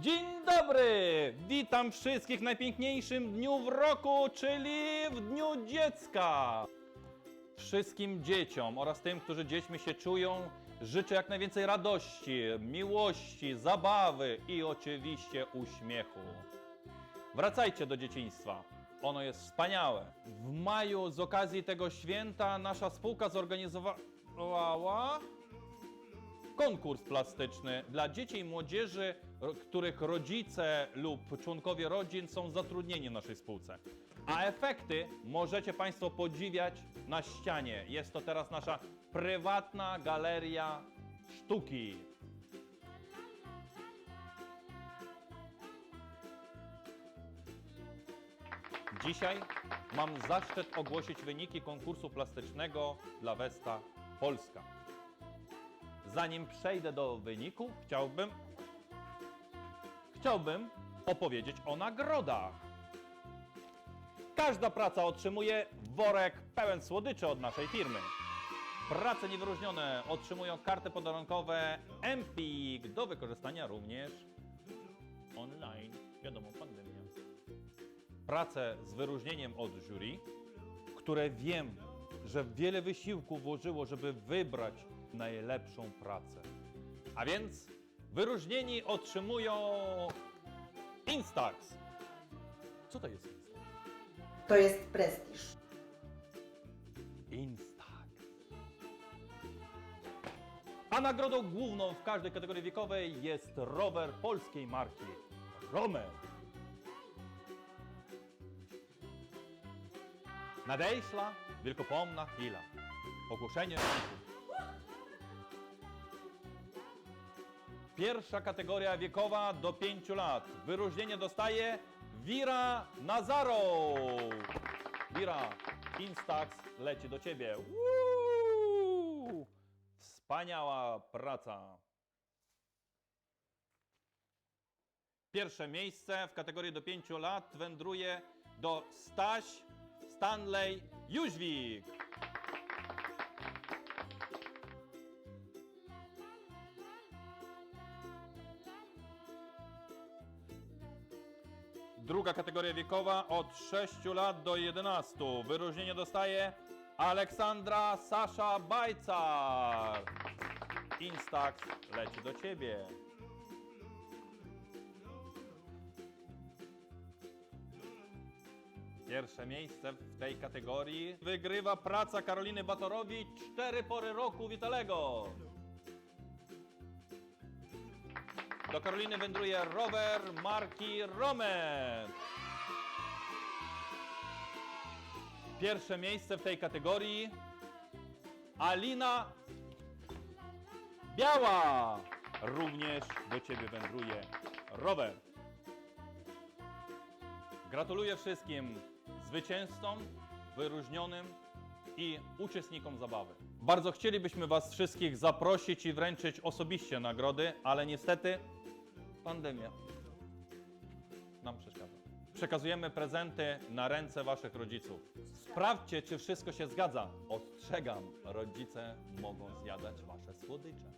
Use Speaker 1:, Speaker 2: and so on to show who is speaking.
Speaker 1: Dzień dobry! Witam wszystkich w najpiękniejszym dniu w roku, czyli w Dniu Dziecka! Wszystkim dzieciom oraz tym, którzy dziećmi się czują, życzę jak najwięcej radości, miłości, zabawy i oczywiście uśmiechu. Wracajcie do dzieciństwa. Ono jest wspaniałe. W maju z okazji tego święta nasza spółka zorganizowała konkurs plastyczny dla dzieci i młodzieży, których rodzice lub członkowie rodzin są zatrudnieni w naszej spółce. A efekty możecie Państwo podziwiać na ścianie. Jest to teraz nasza prywatna galeria sztuki. Dzisiaj mam zaszczyt ogłosić wyniki konkursu plastycznego dla Westa Polska. Zanim przejdę do wyniku, chciałbym chciałbym opowiedzieć o nagrodach. Każda praca otrzymuje worek pełen słodyczy od naszej firmy. Prace niewyróżnione otrzymują karty podarunkowe Empik do wykorzystania również online. Wiadomo, pandemia. Prace z wyróżnieniem od jury, które wiem, że wiele wysiłku włożyło, żeby wybrać najlepszą pracę. A więc wyróżnieni otrzymują Instax. Co to jest Instax?
Speaker 2: To jest prestiż.
Speaker 1: Instax. A nagrodą główną w każdej kategorii wiekowej jest rower polskiej marki Romer. Nadejszła wielkopomna chwila. Ogłoszenie Pierwsza kategoria wiekowa do 5 lat. Wyróżnienie dostaje Wira Nazarow. Wira, Instax leci do ciebie. Wspaniała praca. Pierwsze miejsce w kategorii do 5 lat wędruje do Staś Stanley Jóźwik. Druga kategoria wiekowa od 6 lat do 11. Wyróżnienie dostaje Aleksandra Sasza Bajcar. Instax leci do ciebie. Pierwsze miejsce w tej kategorii wygrywa praca Karoliny Batorowicz Cztery pory roku Witalego. Do Karoliny wędruje rower marki Romet. Pierwsze miejsce w tej kategorii Alina Biała. Również do Ciebie wędruje rower. Gratuluję wszystkim zwycięzcom, wyróżnionym i uczestnikom zabawy. Bardzo chcielibyśmy Was wszystkich zaprosić i wręczyć osobiście nagrody, ale niestety pandemia nam przeszkadza. Przekazujemy prezenty na ręce Waszych rodziców. Sprawdźcie, czy wszystko się zgadza. Ostrzegam, rodzice mogą zjadać Wasze słodycze.